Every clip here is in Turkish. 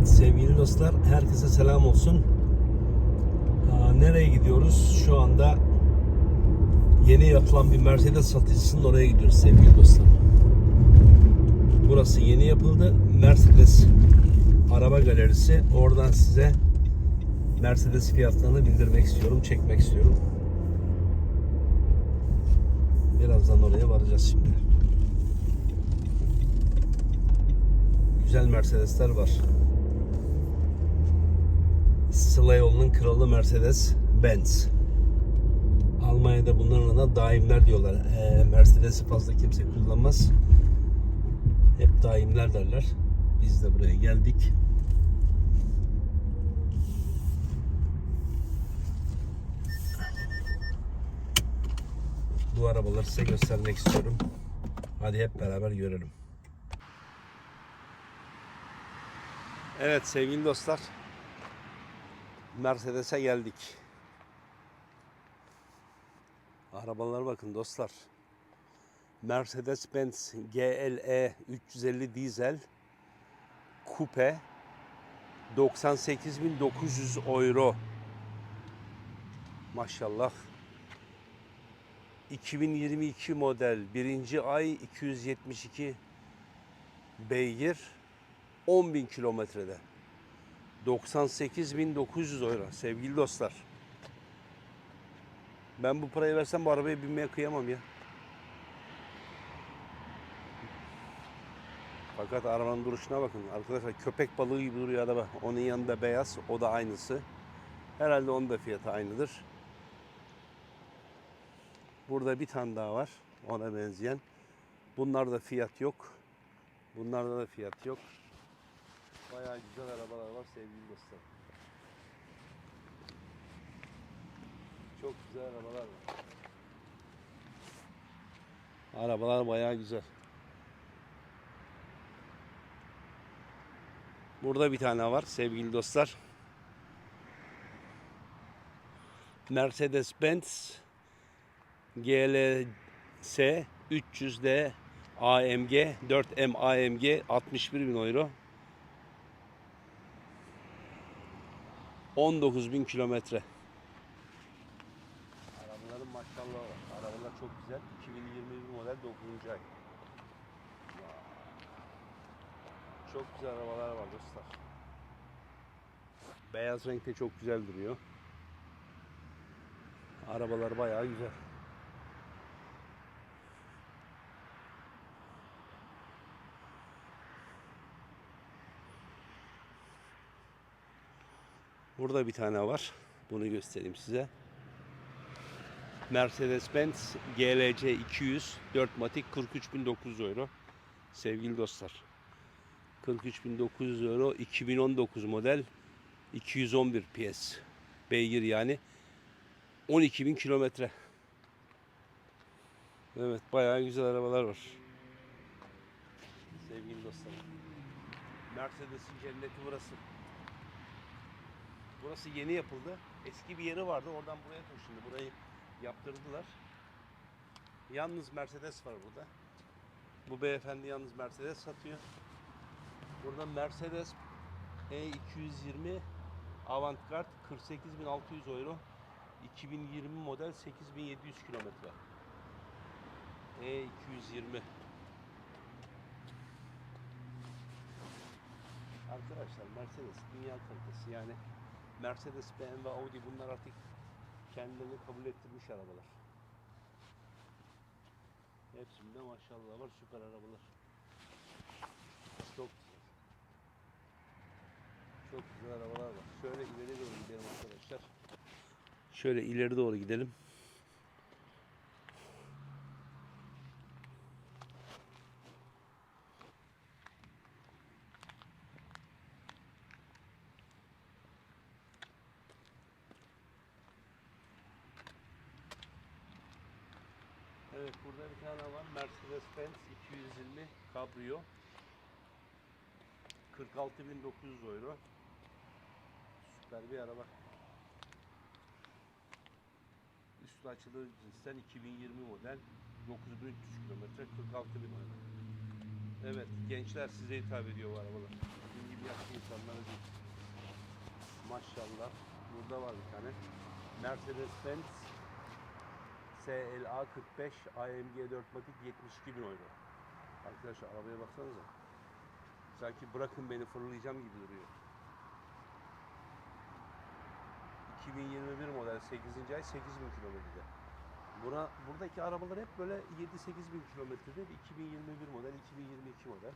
Evet sevgili dostlar herkese selam olsun. Nereye gidiyoruz? Şu anda yeni yapılan bir Mercedes satıcısının oraya gidiyoruz sevgili dostlar. Burası yeni yapıldı. Mercedes araba galerisi. Oradan size Mercedes fiyatlarını bildirmek istiyorum, çekmek istiyorum. Birazdan oraya varacağız şimdi. Güzel Mercedesler var. Sıla yolunun kralı Mercedes Benz. Almanya'da bunların adına daimler diyorlar. Ee, Mercedes'i fazla kimse kullanmaz. Hep daimler derler. Biz de buraya geldik. Bu arabaları size göstermek istiyorum. Hadi hep beraber görelim. Evet sevgili dostlar. Mercedes'e geldik. Arabalara bakın dostlar. Mercedes-Benz GLE 350 dizel kupe 98.900 euro. Maşallah. 2022 model birinci ay 272 beygir 10.000 kilometrede. 98.900 euro sevgili dostlar. Ben bu parayı versem bu arabaya binmeye kıyamam ya. Fakat arabanın duruşuna bakın. Arkadaşlar köpek balığı gibi duruyor araba. Onun yanında beyaz. O da aynısı. Herhalde onun da fiyatı aynıdır. Burada bir tane daha var. Ona benzeyen. Bunlarda fiyat yok. Bunlarda da fiyat yok. Bayağı güzel arabalar var sevgili dostlar. Çok güzel arabalar var. Arabalar bayağı güzel. Burada bir tane var sevgili dostlar. Mercedes-Benz GLS 300D AMG 4M AMG 61 bin euro. 19 bin kilometre. Arabaların maşallah var. Arabalar çok güzel. 2021 model 9. ay. Çok güzel arabalar var dostlar. Beyaz renkte çok güzel duruyor. Arabalar bayağı güzel. Burada bir tane var. Bunu göstereyim size. Mercedes-Benz GLC 200 4 matik 43.900 euro. Sevgili dostlar. 43.900 euro 2019 model 211 PS beygir yani 12.000 kilometre. Evet bayağı güzel arabalar var. Sevgili dostlar. Mercedes'in cenneti burası. Burası yeni yapıldı. Eski bir yeri vardı. Oradan buraya taşındı. Burayı yaptırdılar. Yalnız Mercedes var burada. Bu beyefendi yalnız Mercedes satıyor. Burada Mercedes E220 Avantgard 48.600 euro. 2020 model 8700 kilometre. E220 Arkadaşlar Mercedes dünya kalitesi yani Mercedes, BMW, Audi bunlar artık kendilerini kabul ettirmiş arabalar. Hepsinde maşallah var süper arabalar. Çok güzel. Çok güzel arabalar var. Şöyle ileri doğru gidelim arkadaşlar. Şöyle ileri doğru gidelim. Evet burada bir tane var. Mercedes-Benz 220 Cabrio. 46.900 euro. Süper bir araba. Üstü açılır cinsten 2020 model. 9300 kilometre 46 bin euro. Evet gençler size hitap ediyor bu arabalar. Dediğim gibi yaşlı insanlara değil. Maşallah. Burada var bir tane. Mercedes-Benz SLA 45 AMG 4 matik 72 bin euro. Arkadaşlar arabaya baksanıza. Sanki bırakın beni fırlayacağım gibi duruyor. 2021 model 8. ay 8000 kilometrede. Buna, buradaki arabalar hep böyle 7-8 bin kilometrede 2021 model, 2022 model.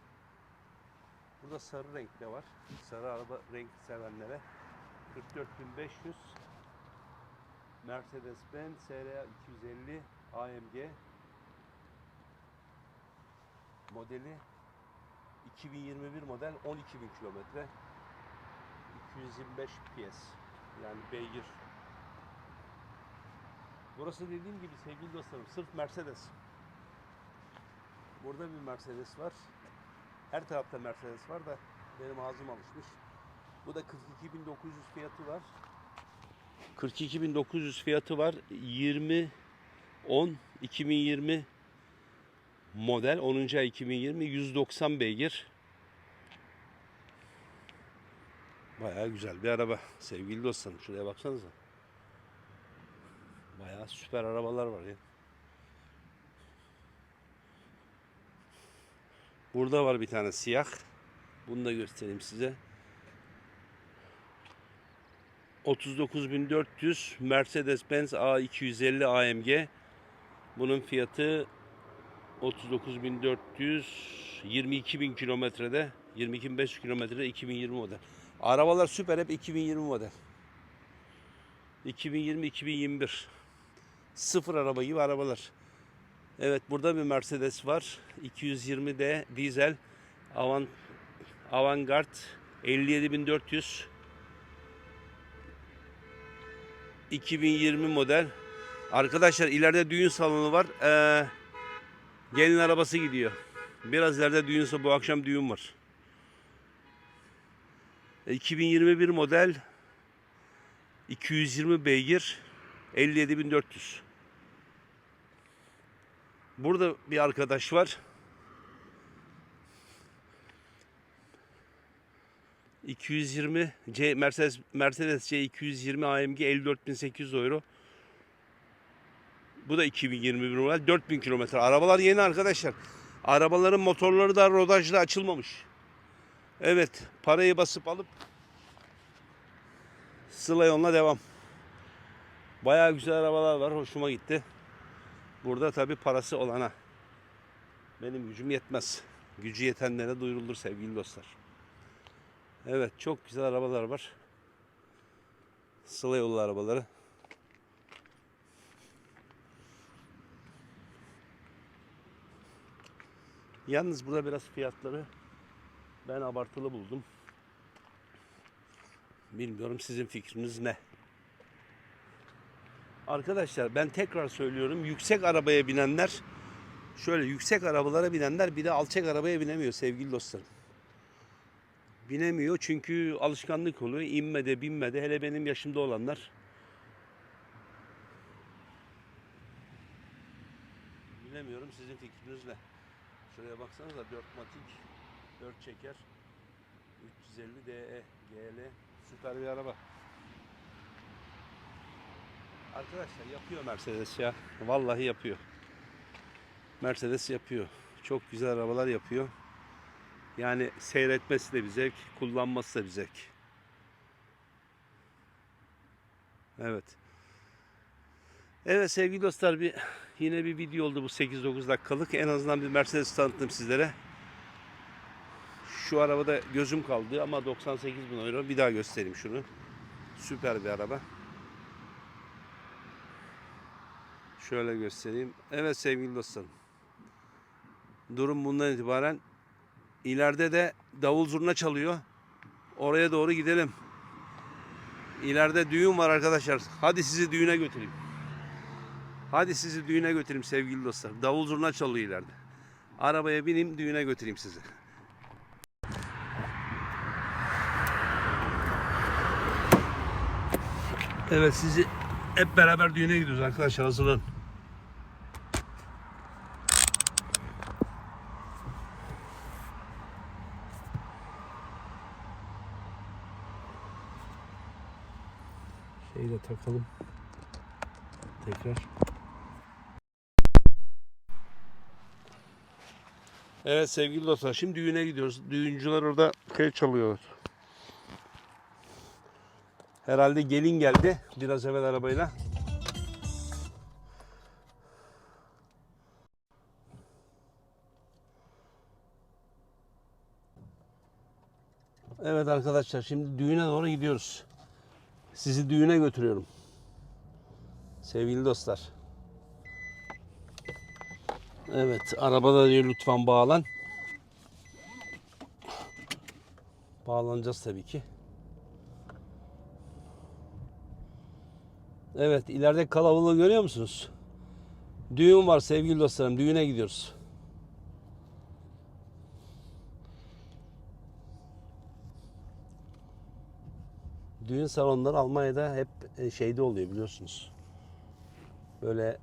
Burada sarı renkte var. Sarı araba renk sevenlere 44500 Mercedes-Benz SLA 250 AMG modeli 2021 model 12.000 kilometre 225 PS yani beygir Burası dediğim gibi sevgili dostlarım sırf Mercedes. Burada bir Mercedes var. Her tarafta Mercedes var da benim ağzım alışmış. Bu da 42.900 fiyatı var. 42.900 fiyatı var. 20 10 2020 model 10. ay 2020 190 beygir. Bayağı güzel bir araba sevgili dostlarım. Şuraya baksanıza. Bayağı süper arabalar var ya. Burada var bir tane siyah. Bunu da göstereyim size. 39.400 Mercedes-Benz A250 AMG. Bunun fiyatı 39.400 22.000 kilometrede 22.500 kilometrede 2020 model. Arabalar süper hep 2020 model. 2020-2021 sıfır araba gibi arabalar. Evet burada bir Mercedes var. 220D dizel Avant Avantgard 57400 2020 model. Arkadaşlar ileride düğün salonu var. Ee, gelin arabası gidiyor. Biraz ileride düğün salonu. Bu akşam düğün var. 2021 model 220 beygir 57.400. Burada bir arkadaş var. 220 C Mercedes Mercedes C 220 AMG 54.800 euro. Bu da 2021 model 4000 kilometre. Arabalar yeni arkadaşlar. Arabaların motorları da rodajla açılmamış. Evet, parayı basıp alıp Sıla yoluna devam. Bayağı güzel arabalar var. Hoşuma gitti. Burada tabi parası olana. Benim gücüm yetmez. Gücü yetenlere duyurulur sevgili dostlar. Evet çok güzel arabalar var. Sıla yolu arabaları. Yalnız burada biraz fiyatları ben abartılı buldum. Bilmiyorum sizin fikriniz ne? Arkadaşlar ben tekrar söylüyorum yüksek arabaya binenler şöyle yüksek arabalara binenler bir de alçak arabaya binemiyor sevgili dostlarım. Binemiyor çünkü alışkanlık oluyor. İnmede binmede hele benim yaşımda olanlar Bilemiyorum sizin fikriniz ne? Şuraya baksanıza 4 matik 4 çeker 350 DE GL süper bir araba. Arkadaşlar yapıyor Mercedes ya. Vallahi yapıyor. Mercedes yapıyor. Çok güzel arabalar yapıyor. Yani seyretmesi de bir zevk, kullanması da bir zevk. Evet. Evet sevgili dostlar bir yine bir video oldu bu 8-9 dakikalık. En azından bir Mercedes tanıttım sizlere. Şu arabada gözüm kaldı ama 98 bin euro. Bir daha göstereyim şunu. Süper bir araba. Şöyle göstereyim. Evet sevgili dostlarım. Durum bundan itibaren ileride de davul zurna çalıyor. Oraya doğru gidelim. İleride düğün var arkadaşlar. Hadi sizi düğüne götüreyim. Hadi sizi düğüne götüreyim sevgili dostlar. Davul zurna çalıyor ileride. Arabaya bineyim düğüne götüreyim sizi. Evet sizi hep beraber düğüne gidiyoruz arkadaşlar hazırlanın. Şeyi de takalım. Tekrar. Evet sevgili dostlar şimdi düğüne gidiyoruz. Düğüncüler orada şey çalıyor. Herhalde gelin geldi biraz evvel arabayla. Evet arkadaşlar şimdi düğüne doğru gidiyoruz. Sizi düğüne götürüyorum. Sevgili dostlar. Evet arabada diyor lütfen bağlan. Bağlanacağız tabii ki. Evet ileride kalabalığı görüyor musunuz? Düğün var sevgili dostlarım. Düğüne gidiyoruz. Düğün salonları Almanya'da hep e, şeyde oluyor biliyorsunuz. Böyle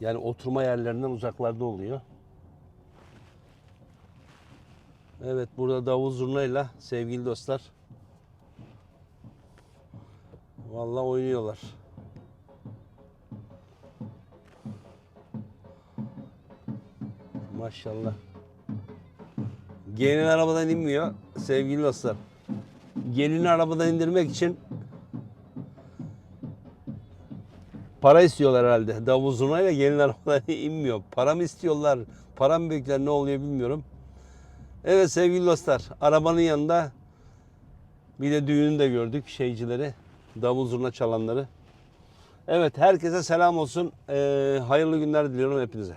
yani oturma yerlerinden uzaklarda oluyor. Evet burada davul zurnayla sevgili dostlar. Vallahi oynuyorlar. Maşallah. Gelin arabadan inmiyor sevgili dostlar. Gelini arabadan indirmek için para istiyorlar herhalde. Davul zurnayla gelin arabadan inmiyor. Para mı istiyorlar? Para mı büyükler ne oluyor bilmiyorum. Evet sevgili dostlar arabanın yanında bir de düğünü de gördük şeycileri. Davul zurna çalanları. Evet herkese selam olsun. Ee, hayırlı günler diliyorum hepinize.